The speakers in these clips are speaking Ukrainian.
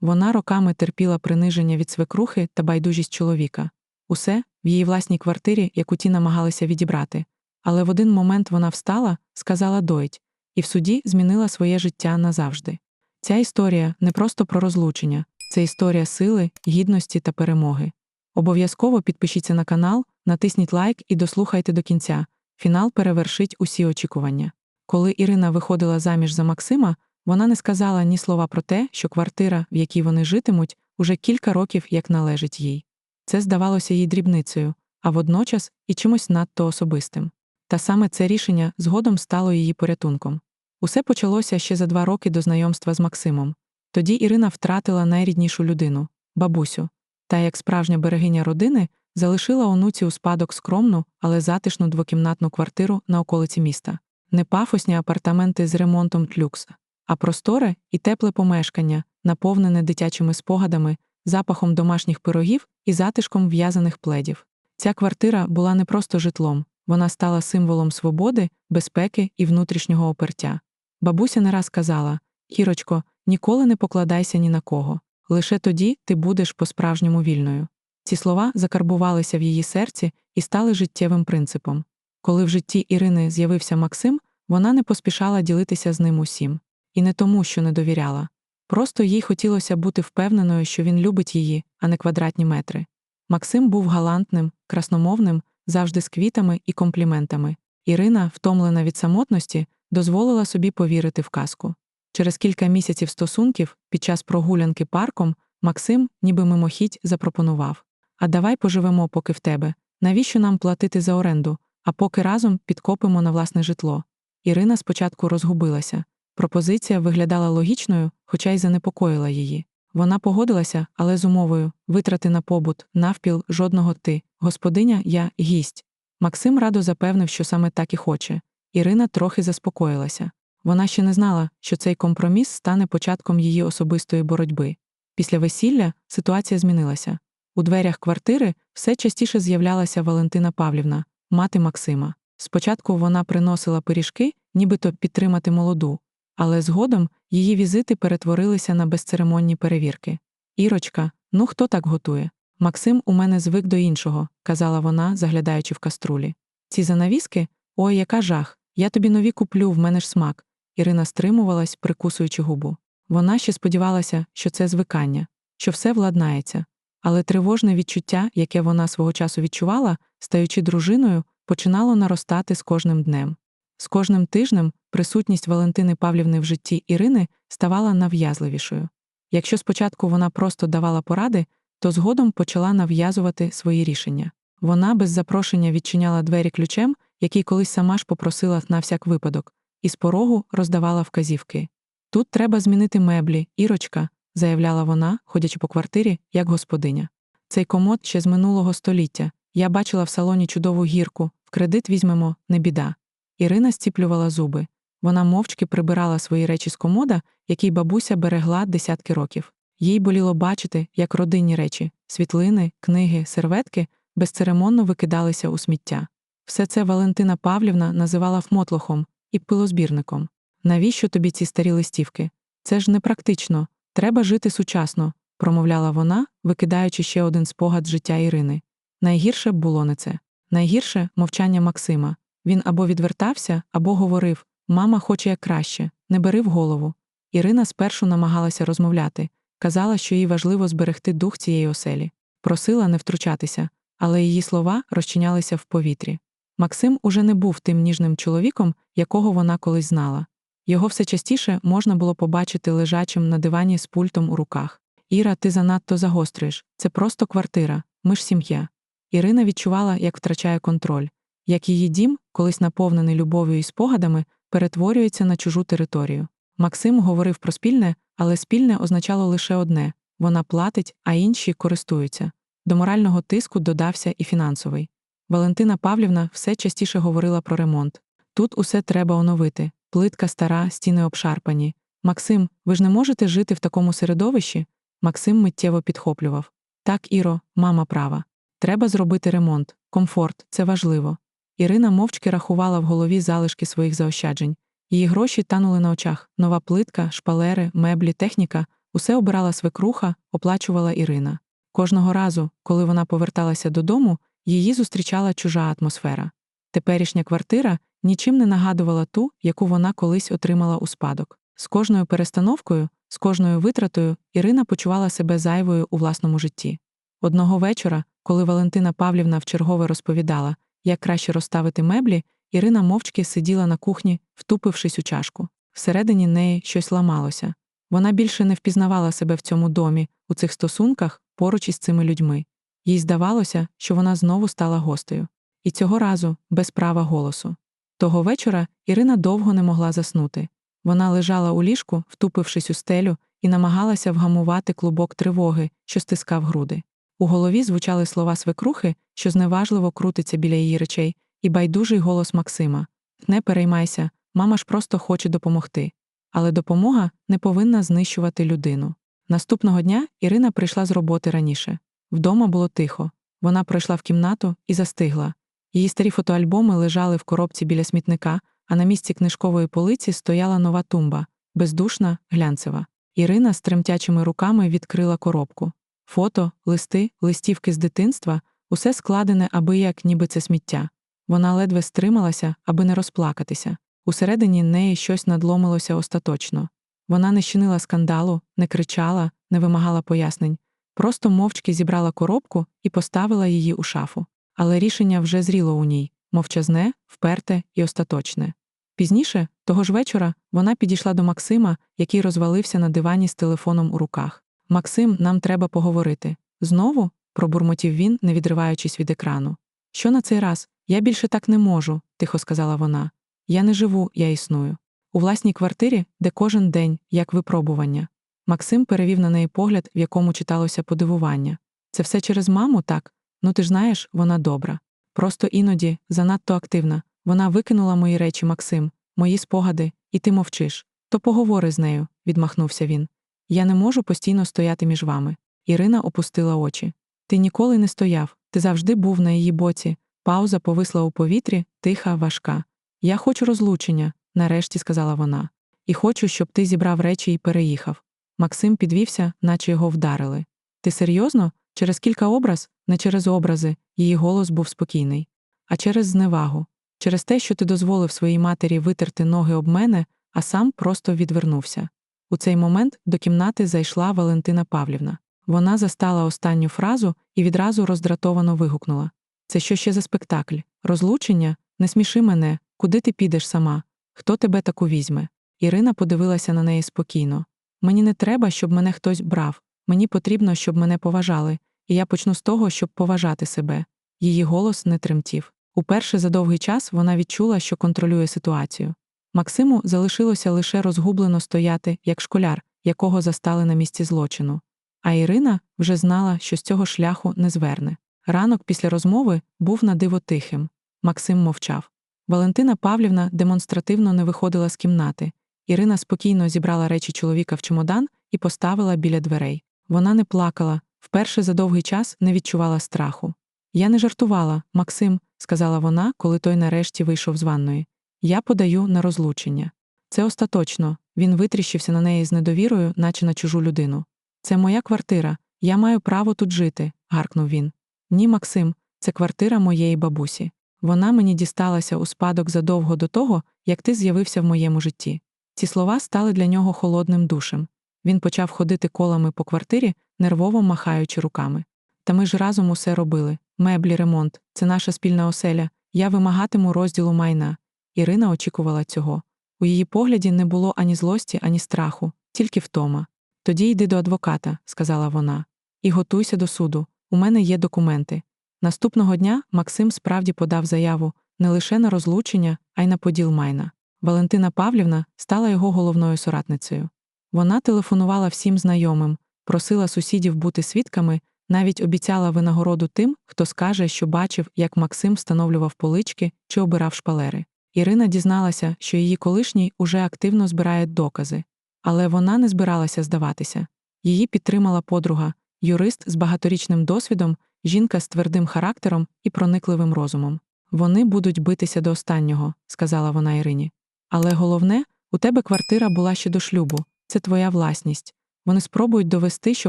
Вона роками терпіла приниження від свекрухи та байдужість чоловіка. Усе в її власній квартирі, яку ті намагалися відібрати. Але в один момент вона встала, сказала доїть, і в суді змінила своє життя назавжди. Ця історія не просто про розлучення, це історія сили, гідності та перемоги. Обов'язково підпишіться на канал, натисніть лайк і дослухайте до кінця. Фінал перевершить усі очікування. Коли Ірина виходила заміж за Максима, вона не сказала ні слова про те, що квартира, в якій вони житимуть, уже кілька років як належить їй. Це здавалося їй дрібницею, а водночас і чимось надто особистим. Та саме це рішення згодом стало її порятунком. Усе почалося ще за два роки до знайомства з Максимом. Тоді Ірина втратила найріднішу людину бабусю, та як справжня берегиня родини залишила онуці у спадок скромну, але затишну двокімнатну квартиру на околиці міста, не пафосні апартаменти з ремонтом тлюкса, а просторе і тепле помешкання, наповнене дитячими спогадами, запахом домашніх пирогів і затишком в'язаних пледів. Ця квартира була не просто житлом, вона стала символом свободи, безпеки і внутрішнього опертя. Бабуся не раз казала Кірочко, ніколи не покладайся ні на кого. Лише тоді ти будеш по-справжньому вільною. Ці слова закарбувалися в її серці і стали життєвим принципом. Коли в житті Ірини з'явився Максим, вона не поспішала ділитися з ним усім. І не тому, що не довіряла. Просто їй хотілося бути впевненою, що він любить її, а не квадратні метри. Максим був галантним, красномовним, завжди з квітами і компліментами. Ірина, втомлена від самотності, дозволила собі повірити в казку. Через кілька місяців стосунків, під час прогулянки парком, Максим, ніби мимохідь, запропонував А давай поживемо поки в тебе. Навіщо нам платити за оренду, а поки разом підкопимо на власне житло. Ірина спочатку розгубилася. Пропозиція виглядала логічною, хоча й занепокоїла її. Вона погодилася, але з умовою витрати на побут, навпіл, жодного ти, господиня, я гість. Максим радо запевнив, що саме так і хоче. Ірина трохи заспокоїлася. Вона ще не знала, що цей компроміс стане початком її особистої боротьби. Після весілля ситуація змінилася. У дверях квартири все частіше з'являлася Валентина Павлівна, мати Максима. Спочатку вона приносила пиріжки, нібито підтримати молоду, але згодом її візити перетворилися на безцеремонні перевірки. Ірочка, ну хто так готує? Максим у мене звик до іншого, казала вона, заглядаючи в каструлі. Ці занавіски? Ой, яка жах! Я тобі нові куплю, в мене ж смак. Ірина стримувалась, прикусуючи губу. Вона ще сподівалася, що це звикання, що все владнається. Але тривожне відчуття, яке вона свого часу відчувала, стаючи дружиною, починало наростати з кожним днем. З кожним тижнем присутність Валентини Павлівни в житті Ірини ставала нав'язливішою. Якщо спочатку вона просто давала поради, то згодом почала нав'язувати свої рішення. Вона без запрошення відчиняла двері ключем, який колись сама ж попросила на всяк випадок, і з порогу роздавала вказівки. Тут треба змінити меблі, ірочка, заявляла вона, ходячи по квартирі, як господиня. Цей комод ще з минулого століття. Я бачила в салоні чудову гірку, в кредит візьмемо, не біда. Ірина зціплювала зуби. Вона мовчки прибирала свої речі з комода, який бабуся берегла десятки років. Їй боліло бачити, як родинні речі, світлини, книги, серветки безцеремонно викидалися у сміття. Все це Валентина Павлівна називала вмотлохом і пилозбірником. Навіщо тобі ці старі листівки? Це ж непрактично, треба жити сучасно, промовляла вона, викидаючи ще один спогад життя Ірини. Найгірше було не це. Найгірше мовчання Максима. Він або відвертався, або говорив Мама хоче як краще, не бери в голову. Ірина спершу намагалася розмовляти, казала, що їй важливо зберегти дух цієї оселі, просила не втручатися, але її слова розчинялися в повітрі. Максим уже не був тим ніжним чоловіком, якого вона колись знала. Його все частіше можна було побачити лежачим на дивані з пультом у руках. Іра, ти занадто загострюєш, це просто квартира, ми ж сім'я. Ірина відчувала, як втрачає контроль, як її дім, колись наповнений любов'ю і спогадами, перетворюється на чужу територію. Максим говорив про спільне, але спільне означало лише одне вона платить, а інші користуються. До морального тиску додався і фінансовий. Валентина Павлівна все частіше говорила про ремонт. Тут усе треба оновити. Плитка стара, стіни обшарпані. Максим, ви ж не можете жити в такому середовищі? Максим миттєво підхоплював. Так, Іро, мама права. Треба зробити ремонт, комфорт, це важливо. Ірина мовчки рахувала в голові залишки своїх заощаджень. Її гроші танули на очах нова плитка, шпалери, меблі, техніка, Усе обирала свекруха, оплачувала Ірина. Кожного разу, коли вона поверталася додому, її зустрічала чужа атмосфера. Теперішня квартира нічим не нагадувала ту, яку вона колись отримала у спадок. З кожною перестановкою, з кожною витратою Ірина почувала себе зайвою у власному житті. Одного вечора, коли Валентина Павлівна вчергове розповідала, як краще розставити меблі, Ірина мовчки сиділа на кухні, втупившись у чашку. Всередині неї щось ламалося. Вона більше не впізнавала себе в цьому домі, у цих стосунках, поруч із цими людьми. Їй здавалося, що вона знову стала гостею. І цього разу без права голосу. Того вечора Ірина довго не могла заснути. Вона лежала у ліжку, втупившись у стелю, і намагалася вгамувати клубок тривоги, що стискав груди. У голові звучали слова свекрухи, що зневажливо крутиться біля її речей, і байдужий голос Максима Не переймайся, мама ж просто хоче допомогти. Але допомога не повинна знищувати людину. Наступного дня Ірина прийшла з роботи раніше. Вдома було тихо. Вона пройшла в кімнату і застигла. Її старі фотоальбоми лежали в коробці біля смітника, а на місці книжкової полиці стояла нова тумба, бездушна, глянцева. Ірина з тремтячими руками відкрила коробку. Фото, листи, листівки з дитинства усе складене аби як ніби це сміття. Вона ледве стрималася, аби не розплакатися. Усередині неї щось надломилося остаточно. Вона не щинила скандалу, не кричала, не вимагала пояснень, просто мовчки зібрала коробку і поставила її у шафу. Але рішення вже зріло у ній мовчазне, вперте і остаточне. Пізніше, того ж вечора, вона підійшла до Максима, який розвалився на дивані з телефоном у руках. Максим, нам треба поговорити. Знову? Пробурмотів він, не відриваючись від екрану. Що на цей раз? Я більше так не можу, тихо сказала вона. Я не живу, я існую. У власній квартирі, де кожен день, як випробування. Максим перевів на неї погляд, в якому читалося подивування. Це все через маму, так? Ну ти ж знаєш, вона добра. Просто іноді, занадто активна. Вона викинула мої речі, Максим, мої спогади, і ти мовчиш. То поговори з нею, відмахнувся він. Я не можу постійно стояти між вами. Ірина опустила очі. Ти ніколи не стояв, ти завжди був на її боці. Пауза повисла у повітрі, тиха, важка. Я хочу розлучення, нарешті сказала вона. І хочу, щоб ти зібрав речі і переїхав. Максим підвівся, наче його вдарили. Ти серйозно? Через кілька образ, не через образи, її голос був спокійний, а через зневагу, через те, що ти дозволив своїй матері витерти ноги об мене, а сам просто відвернувся. У цей момент до кімнати зайшла Валентина Павлівна. Вона застала останню фразу і відразу роздратовано вигукнула Це що ще за спектакль? Розлучення? Не сміши мене, куди ти підеш сама? Хто тебе таку візьме? Ірина подивилася на неї спокійно. Мені не треба, щоб мене хтось брав. Мені потрібно, щоб мене поважали, і я почну з того, щоб поважати себе. Її голос не тремтів. Уперше за довгий час вона відчула, що контролює ситуацію. Максиму залишилося лише розгублено стояти, як школяр, якого застали на місці злочину. А Ірина вже знала, що з цього шляху не зверне. Ранок після розмови був на диво тихим. Максим мовчав. Валентина Павлівна демонстративно не виходила з кімнати. Ірина спокійно зібрала речі чоловіка в чемодан і поставила біля дверей. Вона не плакала, вперше за довгий час не відчувала страху. Я не жартувала, Максим, сказала вона, коли той нарешті вийшов з ванної. Я подаю на розлучення. Це остаточно. Він витріщився на неї з недовірою, наче на чужу людину. Це моя квартира, я маю право тут жити, гаркнув він. Ні, Максим, це квартира моєї бабусі. Вона мені дісталася у спадок задовго до того, як ти з'явився в моєму житті. Ці слова стали для нього холодним душем. Він почав ходити колами по квартирі, нервово махаючи руками. Та ми ж разом усе робили меблі, ремонт, це наша спільна оселя. Я вимагатиму розділу майна. Ірина очікувала цього. У її погляді не було ані злості, ані страху, тільки втома. Тоді йди до адвоката, сказала вона, і готуйся до суду. У мене є документи. Наступного дня Максим справді подав заяву не лише на розлучення, а й на поділ майна. Валентина Павлівна стала його головною соратницею. Вона телефонувала всім знайомим, просила сусідів бути свідками, навіть обіцяла винагороду тим, хто скаже, що бачив, як Максим встановлював полички чи обирав шпалери. Ірина дізналася, що її колишній уже активно збирає докази, але вона не збиралася здаватися. Її підтримала подруга, юрист з багаторічним досвідом, жінка з твердим характером і проникливим розумом. Вони будуть битися до останнього, сказала вона Ірині. Але головне, у тебе квартира була ще до шлюбу, це твоя власність. Вони спробують довести, що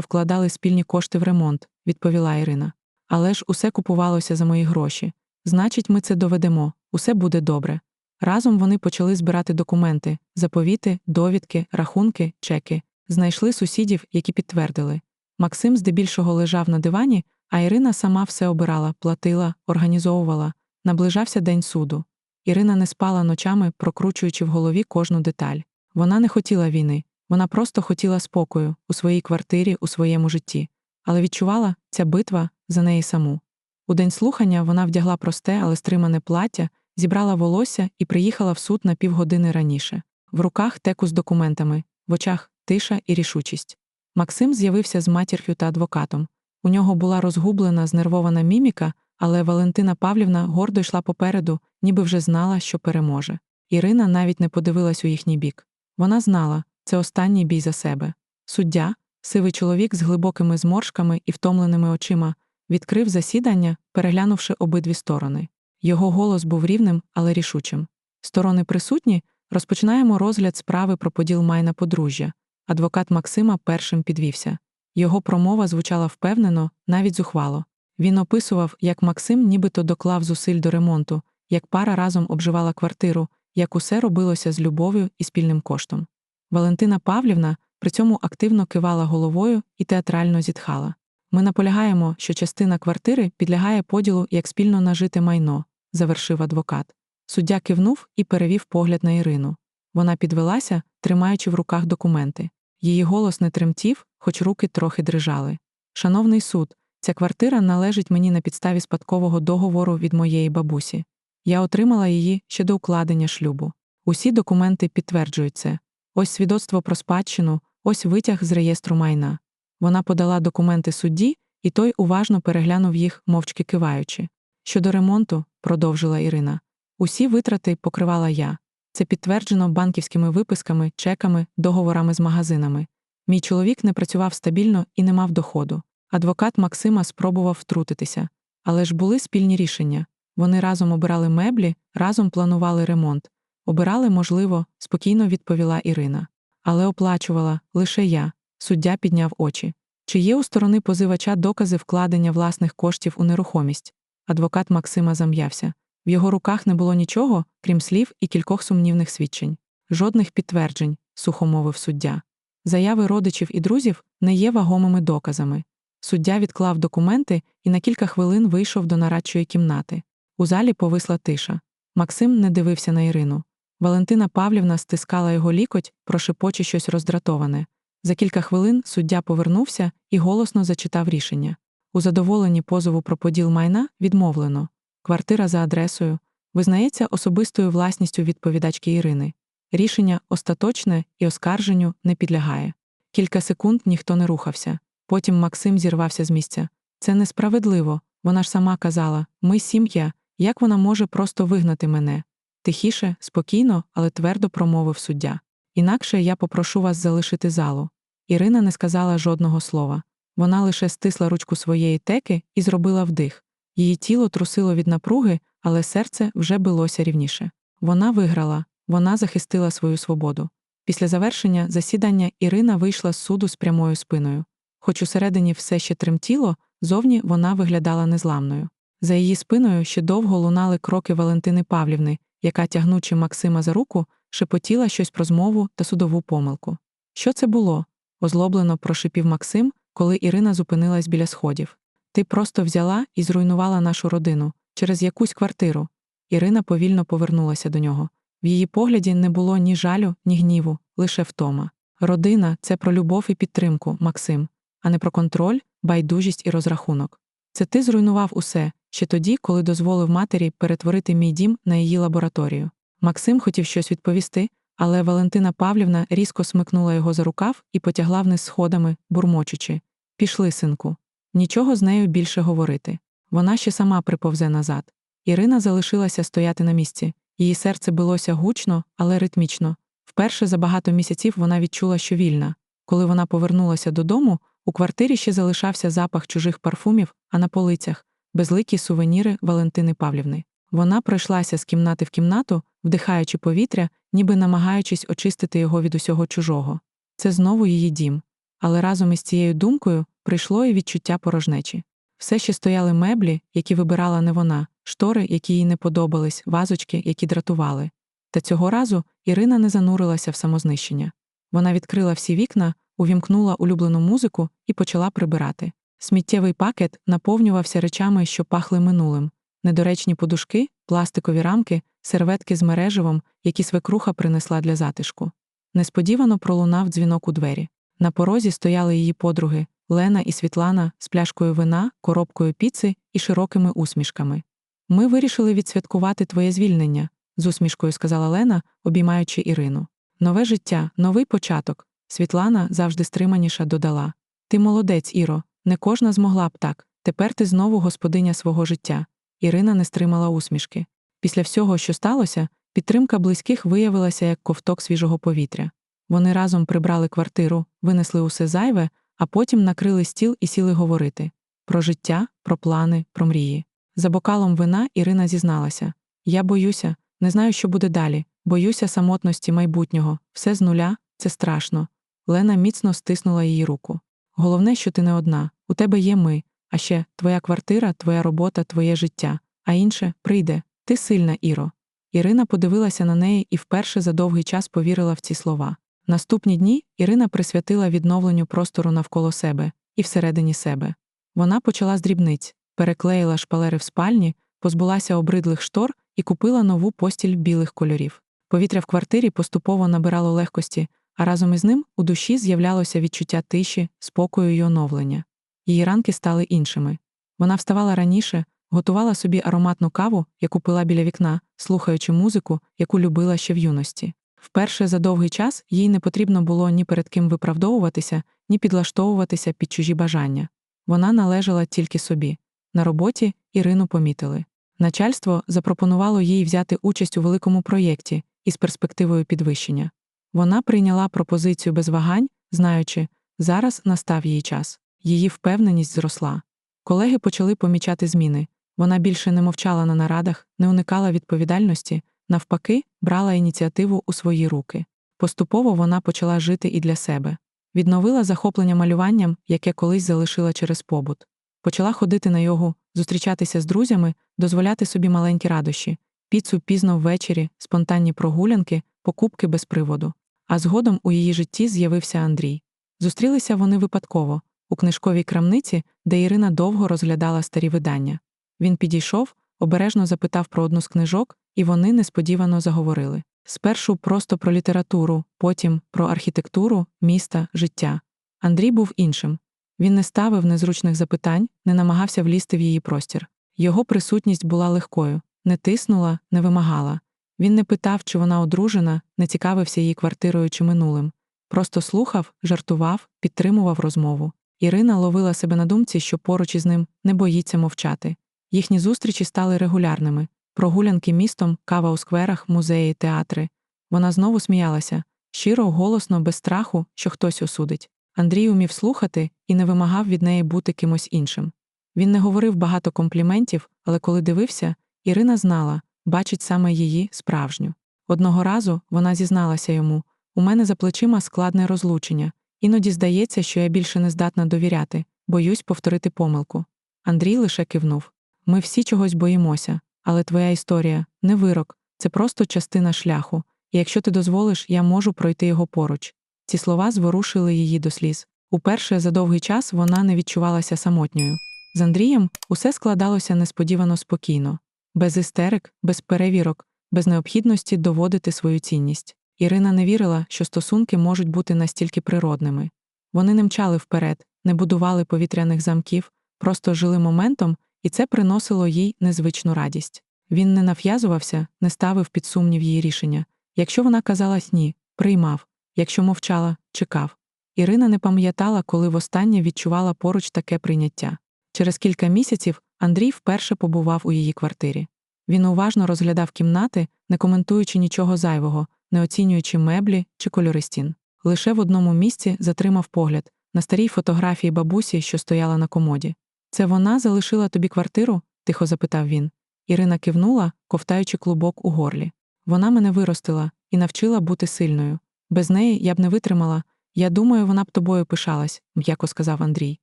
вкладали спільні кошти в ремонт, відповіла Ірина. Але ж усе купувалося за мої гроші. Значить, ми це доведемо, усе буде добре. Разом вони почали збирати документи, заповіти, довідки, рахунки, чеки, знайшли сусідів, які підтвердили. Максим здебільшого лежав на дивані, а Ірина сама все обирала, платила, організовувала. Наближався день суду. Ірина не спала ночами, прокручуючи в голові кожну деталь. Вона не хотіла війни, вона просто хотіла спокою у своїй квартирі, у своєму житті, але відчувала ця битва за неї саму. У день слухання вона вдягла просте, але стримане плаття, зібрала волосся і приїхала в суд на півгодини раніше. В руках теку з документами, в очах тиша і рішучість. Максим з'явився з матір'ю та адвокатом. У нього була розгублена, знервована міміка, але Валентина Павлівна гордо йшла попереду, ніби вже знала, що переможе. Ірина навіть не подивилась у їхній бік. Вона знала це останній бій за себе. Суддя, сивий чоловік з глибокими зморшками і втомленими очима, відкрив засідання, переглянувши обидві сторони. Його голос був рівним, але рішучим. Сторони присутні, розпочинаємо розгляд справи про поділ майна подружжя. Адвокат Максима першим підвівся. Його промова звучала впевнено, навіть зухвало. Він описував, як Максим нібито доклав зусиль до ремонту, як пара разом обживала квартиру, як усе робилося з любов'ю і спільним коштом. Валентина Павлівна при цьому активно кивала головою і театрально зітхала. Ми наполягаємо, що частина квартири підлягає поділу як спільно нажите майно, завершив адвокат. Суддя кивнув і перевів погляд на Ірину. Вона підвелася, тримаючи в руках документи. Її голос не тремтів, хоч руки трохи дрижали. Шановний суд, ця квартира належить мені на підставі спадкового договору від моєї бабусі. Я отримала її ще до укладення шлюбу. Усі документи підтверджують це. Ось свідоцтво про спадщину, ось витяг з реєстру майна. Вона подала документи судді, і той уважно переглянув їх, мовчки киваючи. Щодо ремонту, продовжила Ірина, усі витрати покривала я. Це підтверджено банківськими виписками, чеками, договорами з магазинами. Мій чоловік не працював стабільно і не мав доходу. Адвокат Максима спробував втрутитися, але ж були спільні рішення. Вони разом обирали меблі, разом планували ремонт. Обирали, можливо, спокійно відповіла Ірина. Але оплачувала лише я. Суддя підняв очі. Чи є у сторони позивача докази вкладення власних коштів у нерухомість? Адвокат Максима зам'явся. В його руках не було нічого, крім слів і кількох сумнівних свідчень. Жодних підтверджень, сухо мовив суддя. Заяви родичів і друзів не є вагомими доказами. Суддя відклав документи і на кілька хвилин вийшов до нарадчої кімнати. У залі повисла тиша. Максим не дивився на Ірину. Валентина Павлівна стискала його лікоть, прошепоче щось роздратоване. За кілька хвилин суддя повернувся і голосно зачитав рішення. У задоволенні позову про поділ майна відмовлено. Квартира за адресою визнається особистою власністю відповідачки Ірини. Рішення остаточне і оскарженню не підлягає. Кілька секунд ніхто не рухався. Потім Максим зірвався з місця. Це несправедливо. Вона ж сама казала ми сім'я, як вона може просто вигнати мене? Тихіше, спокійно, але твердо промовив суддя. Інакше я попрошу вас залишити залу. Ірина не сказала жодного слова. Вона лише стисла ручку своєї теки і зробила вдих. Її тіло трусило від напруги, але серце вже билося рівніше. Вона виграла, вона захистила свою свободу. Після завершення засідання Ірина вийшла з суду з прямою спиною. Хоч усередині все ще тремтіло, зовні вона виглядала незламною. За її спиною ще довго лунали кроки Валентини Павлівни, яка, тягнучи Максима за руку, шепотіла щось про змову та судову помилку. Що це було? озлоблено прошипів Максим, коли Ірина зупинилась біля сходів. Ти просто взяла і зруйнувала нашу родину через якусь квартиру. Ірина повільно повернулася до нього. В її погляді не було ні жалю, ні гніву, лише втома. Родина це про любов і підтримку, Максим, а не про контроль, байдужість і розрахунок. Це ти зруйнував усе, ще тоді, коли дозволив матері перетворити мій дім на її лабораторію. Максим хотів щось відповісти, але Валентина Павлівна різко смикнула його за рукав і потягла вниз сходами, бурмочучи Пішли, синку. Нічого з нею більше говорити. Вона ще сама приповзе назад. Ірина залишилася стояти на місці. Її серце билося гучно, але ритмічно. Вперше за багато місяців вона відчула, що вільна. Коли вона повернулася додому, у квартирі ще залишався запах чужих парфумів, а на полицях безликі сувеніри Валентини Павлівни. Вона пройшлася з кімнати в кімнату, вдихаючи повітря, ніби намагаючись очистити його від усього чужого. Це знову її дім. Але разом із цією думкою прийшло і відчуття порожнечі. Все ще стояли меблі, які вибирала не вона, штори, які їй не подобались, вазочки, які дратували. Та цього разу Ірина не занурилася в самознищення. Вона відкрила всі вікна, увімкнула улюблену музику і почала прибирати. Сміттєвий пакет наповнювався речами, що пахли минулим, недоречні подушки, пластикові рамки, серветки з мереживом, які свекруха принесла для затишку. Несподівано пролунав дзвінок у двері. На порозі стояли її подруги Лена і Світлана з пляшкою вина, коробкою піци і широкими усмішками. Ми вирішили відсвяткувати твоє звільнення, з усмішкою сказала Лена, обіймаючи Ірину. Нове життя, новий початок. Світлана завжди стриманіша додала. Ти молодець, Іро, не кожна змогла б так. Тепер ти знову господиня свого життя. Ірина не стримала усмішки. Після всього, що сталося, підтримка близьких виявилася як ковток свіжого повітря. Вони разом прибрали квартиру, винесли усе зайве, а потім накрили стіл і сіли говорити про життя, про плани, про мрії. За бокалом вина Ірина зізналася Я боюся, не знаю, що буде далі, боюся самотності майбутнього, все з нуля, це страшно. Лена міцно стиснула її руку. Головне, що ти не одна, у тебе є ми, а ще твоя квартира, твоя робота, твоє життя, а інше прийде. Ти сильна, Іро. Ірина подивилася на неї і вперше за довгий час повірила в ці слова. Наступні дні Ірина присвятила відновленню простору навколо себе і всередині себе. Вона почала з дрібниць, переклеїла шпалери в спальні, позбулася обридлих штор і купила нову постіль білих кольорів. Повітря в квартирі поступово набирало легкості, а разом із ним у душі з'являлося відчуття тиші, спокою й оновлення. Її ранки стали іншими. Вона вставала раніше, готувала собі ароматну каву, яку пила біля вікна, слухаючи музику, яку любила ще в юності. Вперше за довгий час їй не потрібно було ні перед ким виправдовуватися, ні підлаштовуватися під чужі бажання. Вона належала тільки собі. На роботі Ірину помітили. Начальство запропонувало їй взяти участь у великому проєкті із перспективою підвищення. Вона прийняла пропозицію без вагань, знаючи, зараз настав її час. Її впевненість зросла. Колеги почали помічати зміни. Вона більше не мовчала на нарадах, не уникала відповідальності, навпаки, брала ініціативу у свої руки. Поступово вона почала жити і для себе. Відновила захоплення малюванням, яке колись залишила через побут. Почала ходити на йогу, зустрічатися з друзями, дозволяти собі маленькі радощі, піцу пізно ввечері, спонтанні прогулянки, покупки без приводу. А згодом у її житті з'явився Андрій. Зустрілися вони випадково, у книжковій крамниці, де Ірина довго розглядала старі видання. Він підійшов, обережно запитав про одну з книжок, і вони несподівано заговорили. Спершу просто про літературу, потім про архітектуру, міста, життя. Андрій був іншим. Він не ставив незручних запитань, не намагався влізти в її простір. Його присутність була легкою, не тиснула, не вимагала. Він не питав, чи вона одружена, не цікавився її квартирою чи минулим. Просто слухав, жартував, підтримував розмову. Ірина ловила себе на думці, що поруч із ним не боїться мовчати. Їхні зустрічі стали регулярними прогулянки містом, кава у скверах, музеї, театри. Вона знову сміялася щиро, голосно, без страху, що хтось осудить. Андрій умів слухати і не вимагав від неї бути кимось іншим. Він не говорив багато компліментів, але коли дивився, Ірина знала, бачить саме її справжню. Одного разу вона зізналася йому у мене за плечима складне розлучення, іноді здається, що я більше не здатна довіряти, боюсь повторити помилку. Андрій лише кивнув ми всі чогось боїмося, але твоя історія не вирок, це просто частина шляху, і якщо ти дозволиш, я можу пройти його поруч. Ці слова зворушили її до сліз. Уперше за довгий час вона не відчувалася самотньою. З Андрієм усе складалося несподівано спокійно, без істерик, без перевірок, без необхідності доводити свою цінність. Ірина не вірила, що стосунки можуть бути настільки природними. Вони не мчали вперед, не будували повітряних замків, просто жили моментом, і це приносило їй незвичну радість. Він не нав'язувався, не ставив під сумнів її рішення. Якщо вона казалась ні, приймав, якщо мовчала, чекав. Ірина не пам'ятала, коли востаннє відчувала поруч таке прийняття. Через кілька місяців Андрій вперше побував у її квартирі. Він уважно розглядав кімнати, не коментуючи нічого зайвого, не оцінюючи меблі чи кольори стін. Лише в одному місці затримав погляд на старій фотографії бабусі, що стояла на комоді. Це вона залишила тобі квартиру? тихо запитав він. Ірина кивнула, ковтаючи клубок у горлі. Вона мене виростила і навчила бути сильною. Без неї я б не витримала, Я думаю, вона б тобою пишалась, м'яко сказав Андрій.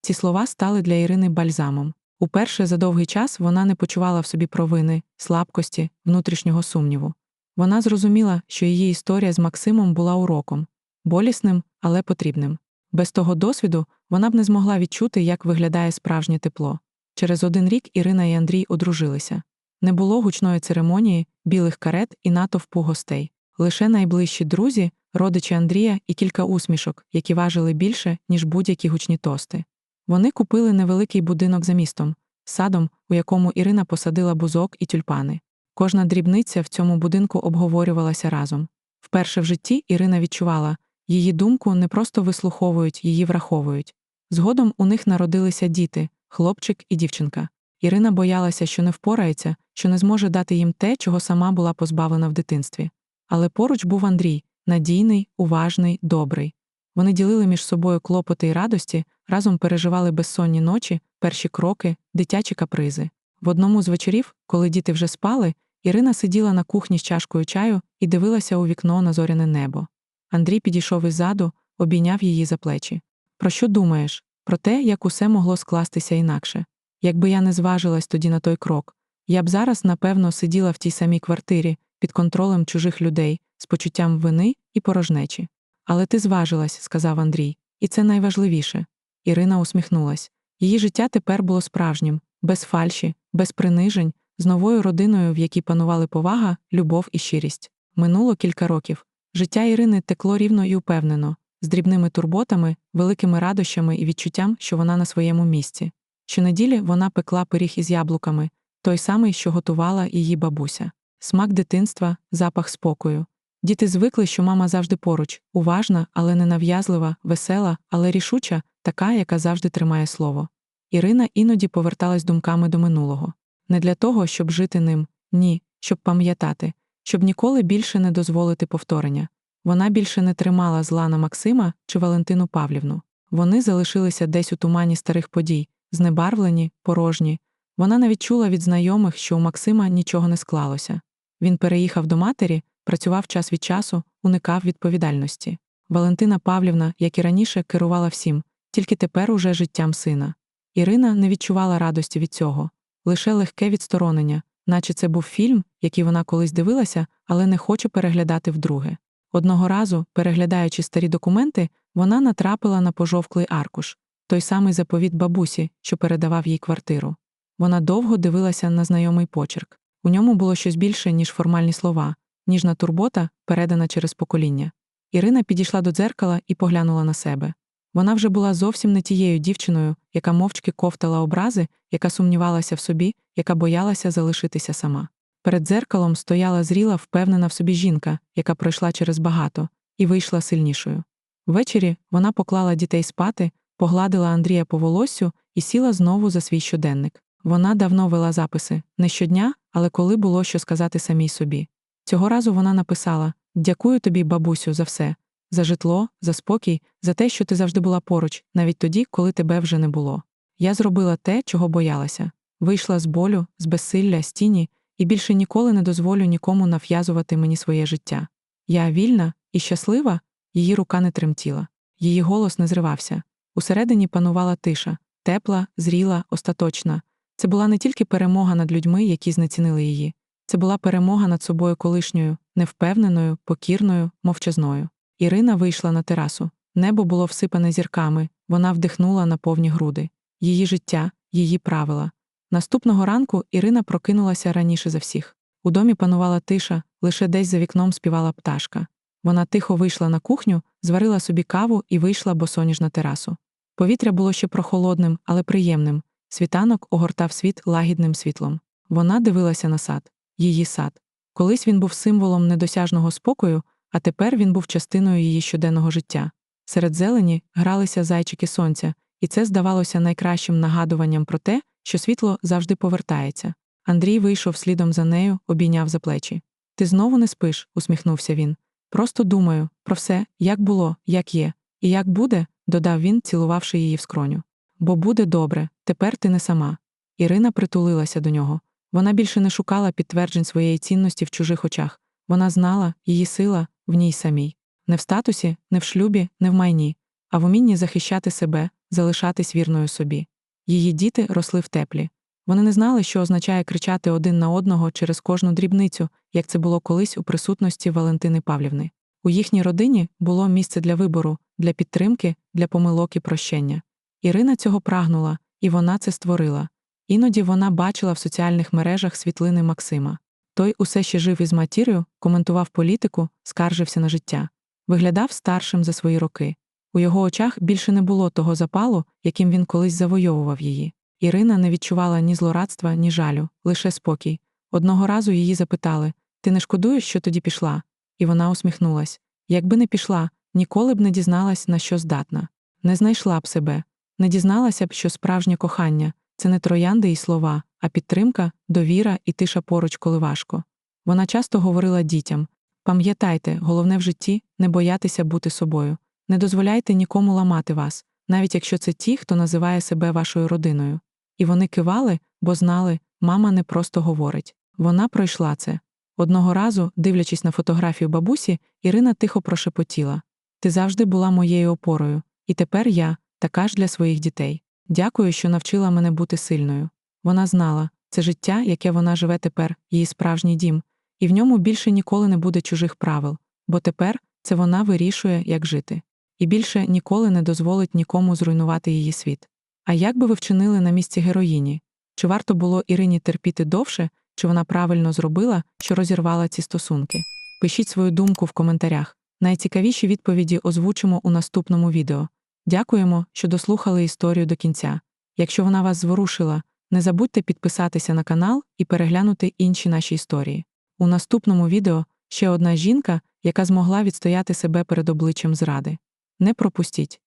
Ці слова стали для Ірини бальзамом. Уперше за довгий час вона не почувала в собі провини, слабкості, внутрішнього сумніву. Вона зрозуміла, що її історія з Максимом була уроком болісним, але потрібним. Без того досвіду вона б не змогла відчути, як виглядає справжнє тепло. Через один рік Ірина і Андрій одружилися. Не було гучної церемонії, білих карет і натовпу гостей. Лише найближчі друзі, родичі Андрія і кілька усмішок, які важили більше, ніж будь-які гучні тости. Вони купили невеликий будинок за містом, садом, у якому Ірина посадила бузок і тюльпани. Кожна дрібниця в цьому будинку обговорювалася разом. Вперше в житті Ірина відчувала, її думку не просто вислуховують, її враховують. Згодом у них народилися діти, хлопчик і дівчинка. Ірина боялася, що не впорається, що не зможе дати їм те, чого сама була позбавлена в дитинстві. Але поруч був Андрій надійний, уважний, добрий. Вони ділили між собою клопоти й радості, разом переживали безсонні ночі, перші кроки, дитячі капризи. В одному з вечорів, коли діти вже спали, Ірина сиділа на кухні з чашкою чаю і дивилася у вікно на зоряне небо. Андрій підійшов іззаду, обійняв її за плечі. Про що думаєш? Про те, як усе могло скластися інакше. Якби я не зважилась тоді на той крок, я б зараз, напевно, сиділа в тій самій квартирі, під контролем чужих людей, з почуттям вини і порожнечі. Але ти зважилась, сказав Андрій, і це найважливіше. Ірина усміхнулась. Її життя тепер було справжнім, без фальші, без принижень, з новою родиною, в якій панували повага, любов і щирість. Минуло кілька років. Життя Ірини текло рівно і упевнено, з дрібними турботами, великими радощами і відчуттям, що вона на своєму місці. Щонеділі вона пекла пиріг із яблуками, той самий, що готувала її бабуся, смак дитинства, запах спокою. Діти звикли, що мама завжди поруч, уважна, але не нав'язлива, весела, але рішуча, така, яка завжди тримає слово. Ірина іноді поверталась думками до минулого. Не для того, щоб жити ним, ні, щоб пам'ятати, щоб ніколи більше не дозволити повторення. Вона більше не тримала зла на Максима чи Валентину Павлівну. Вони залишилися десь у тумані старих подій, знебарвлені, порожні. Вона навіть чула від знайомих, що у Максима нічого не склалося. Він переїхав до матері, працював час від часу, уникав відповідальності. Валентина Павлівна, як і раніше, керувала всім, тільки тепер уже життям сина. Ірина не відчувала радості від цього, лише легке відсторонення, наче це був фільм, який вона колись дивилася, але не хоче переглядати вдруге. Одного разу, переглядаючи старі документи, вона натрапила на пожовклий аркуш, той самий заповіт бабусі, що передавав їй квартиру. Вона довго дивилася на знайомий почерк. У ньому було щось більше, ніж формальні слова, ніжна турбота, передана через покоління. Ірина підійшла до дзеркала і поглянула на себе. Вона вже була зовсім не тією дівчиною, яка мовчки ковтала образи, яка сумнівалася в собі, яка боялася залишитися сама. Перед дзеркалом стояла зріла, впевнена в собі жінка, яка пройшла через багато, і вийшла сильнішою. Ввечері вона поклала дітей спати, погладила Андрія по волоссю і сіла знову за свій щоденник. Вона давно вела записи не щодня, але коли було що сказати самій собі. Цього разу вона написала Дякую тобі, бабусю, за все, за житло, за спокій, за те, що ти завжди була поруч, навіть тоді, коли тебе вже не було. Я зробила те, чого боялася. Вийшла з болю, з безсилля, з тіні, і більше ніколи не дозволю нікому нав'язувати мені своє життя. Я вільна і щаслива, її рука не тремтіла, її голос не зривався. Усередині панувала тиша, тепла, зріла, остаточна. Це була не тільки перемога над людьми, які знецінили її, це була перемога над собою колишньою, невпевненою, покірною, мовчазною. Ірина вийшла на терасу. Небо було всипане зірками, вона вдихнула на повні груди. Її життя, її правила. Наступного ранку Ірина прокинулася раніше за всіх. У домі панувала тиша, лише десь за вікном співала пташка. Вона тихо вийшла на кухню, зварила собі каву і вийшла босоніж на терасу. Повітря було ще прохолодним, але приємним. Світанок огортав світ лагідним світлом. Вона дивилася на сад, її сад. Колись він був символом недосяжного спокою, а тепер він був частиною її щоденного життя. Серед зелені гралися зайчики сонця, і це здавалося найкращим нагадуванням про те, що світло завжди повертається. Андрій вийшов слідом за нею, обійняв за плечі. Ти знову не спиш, усміхнувся він. Просто думаю про все, як було, як є, і як буде, додав він, цілувавши її в скроню. Бо буде добре, тепер ти не сама. Ірина притулилася до нього. Вона більше не шукала підтверджень своєї цінності в чужих очах. Вона знала, її сила в ній самій. не в статусі, не в шлюбі, не в майні, а в умінні захищати себе, залишатись вірною собі. Її діти росли в теплі. Вони не знали, що означає кричати один на одного через кожну дрібницю, як це було колись у присутності Валентини Павлівни. У їхній родині було місце для вибору, для підтримки, для помилок і прощення. Ірина цього прагнула, і вона це створила. Іноді вона бачила в соціальних мережах світлини Максима. Той усе ще жив із матір'ю, коментував політику, скаржився на життя. Виглядав старшим за свої роки. У його очах більше не було того запалу, яким він колись завойовував її. Ірина не відчувала ні злорадства, ні жалю, лише спокій. Одного разу її запитали Ти не шкодуєш, що тоді пішла? І вона усміхнулась. Якби не пішла, ніколи б не дізналась, на що здатна. Не знайшла б себе, не дізналася б, що справжнє кохання це не троянди і слова, а підтримка, довіра і тиша поруч, коли важко. Вона часто говорила дітям пам'ятайте, головне в житті не боятися бути собою, не дозволяйте нікому ламати вас, навіть якщо це ті, хто називає себе вашою родиною. І вони кивали, бо знали, мама не просто говорить. Вона пройшла це. Одного разу, дивлячись на фотографію бабусі, Ірина тихо прошепотіла Ти завжди була моєю опорою, і тепер я така ж для своїх дітей. Дякую, що навчила мене бути сильною. Вона знала, це життя, яке вона живе тепер, її справжній дім, і в ньому більше ніколи не буде чужих правил, бо тепер це вона вирішує, як жити, і більше ніколи не дозволить нікому зруйнувати її світ. А як би ви вчинили на місці героїні? Чи варто було Ірині терпіти довше, чи вона правильно зробила, що розірвала ці стосунки? Пишіть свою думку в коментарях. Найцікавіші відповіді озвучимо у наступному відео. Дякуємо, що дослухали історію до кінця. Якщо вона вас зворушила, не забудьте підписатися на канал і переглянути інші наші історії. У наступному відео ще одна жінка, яка змогла відстояти себе перед обличчям зради. Не пропустіть!